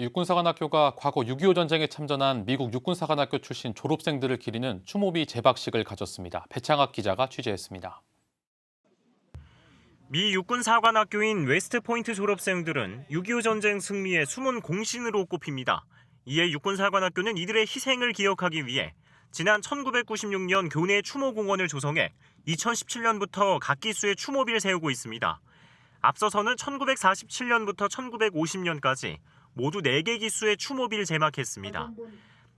육군사관학교가 과거 6.25 전쟁에 참전한 미국 육군사관학교 출신 졸업생들을 기리는 추모비 제박식을 가졌습니다. 배창학 기자가 취재했습니다. 미 육군 사관학교인 웨스트포인트 졸업생들은 6.25 전쟁 승리의 숨은 공신으로 꼽힙니다. 이에 육군 사관학교는 이들의 희생을 기억하기 위해 지난 1996년 교내 추모공원을 조성해 2017년부터 각 기수의 추모비를 세우고 있습니다. 앞서서는 1947년부터 1950년까지 모두 4개 기수의 추모비를 제막했습니다.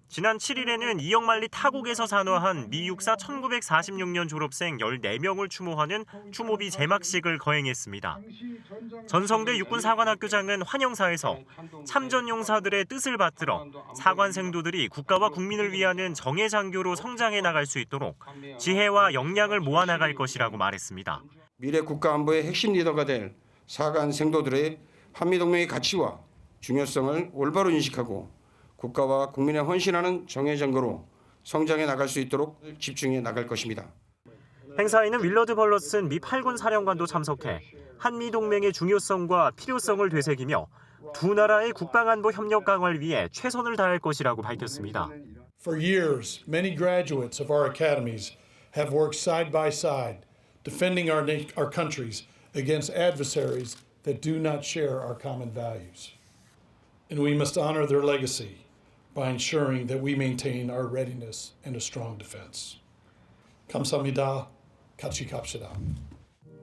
지난 7일에는 이영만리 타국에서 산화한 미 육사 1946년 졸업생 14명을 추모하는 추모비 제막식을 거행했습니다. 전성대 육군사관학교장은 환영사에서 참전 용사들의 뜻을 받들어 사관생도들이 국가와 국민을 위하는 정예 장교로 성장해 나갈 수 있도록 지혜와 역량을 모아 나갈 것이라고 말했습니다. 미래 국가 안보의 핵심 리더가 될 사관 생도들의 한미동맹의 가치와 중요성을 올바로 인식하고 국가와 국민에 헌신하는 정예정거로 성장해 나갈 수 있도록 집중해 나갈 것입니다. 행사에는 윌러드 벌러슨 미 8군 사령관도 참석해 한미 동맹의 중요성과 필요성을 되새기며 두 나라의 국방안보 협력 강화를 위해 최선을 다할 것이라고 밝혔습니다. For years, many graduates of our academies have worked side by side, defending our, our countries against adversaries that do not share our common values. And we must honor their legacy by ensuring that we maintain our readiness and a strong defense. 감사합니다. 같이 갑시다.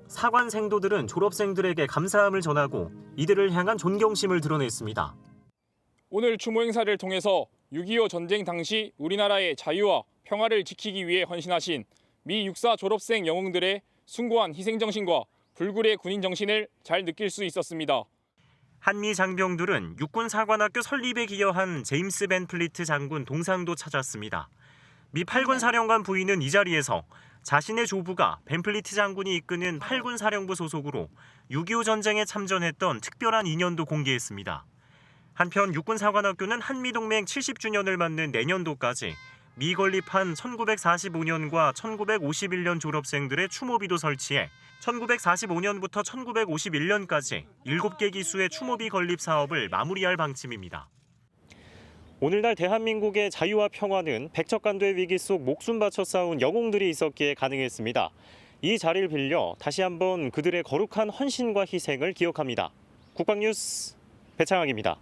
사관 생도들은 졸업생들에게 감사함을 전하고 이들을 향한 존경심을 드러냈습니다. 오늘 추모 행사를 통해서 6.25 전쟁 당시 우리나라의 자유와 평화를 지키기 위해 헌신하신 미 육사 졸업생 영웅들의 숭고한 희생 정신과 불굴의 군인 정신을 잘 느낄 수 있었습니다. 한미 장병들은 육군 사관학교 설립에 기여한 제임스 벤 플리트 장군 동상도 찾았습니다. 미 8군 사령관 부인은 이 자리에서 자신의 조부가 벤 플리트 장군이 이끄는 8군 사령부 소속으로 6.25 전쟁에 참전했던 특별한 인연도 공개했습니다. 한편 육군 사관학교는 한미 동맹 70주년을 맞는 내년도까지 미 건립한 1945년과 1951년 졸업생들의 추모비도 설치해 1945년부터 1951년까지 7개 기수의 추모비 건립 사업을 마무리할 방침입니다. 오늘날 대한민국의 자유와 평화는 백척간도의 위기 속 목숨 바쳐 싸운 영웅들이 있었기에 가능했습니다. 이 자리를 빌려 다시 한번 그들의 거룩한 헌신과 희생을 기억합니다. 국방뉴스 배창학입니다.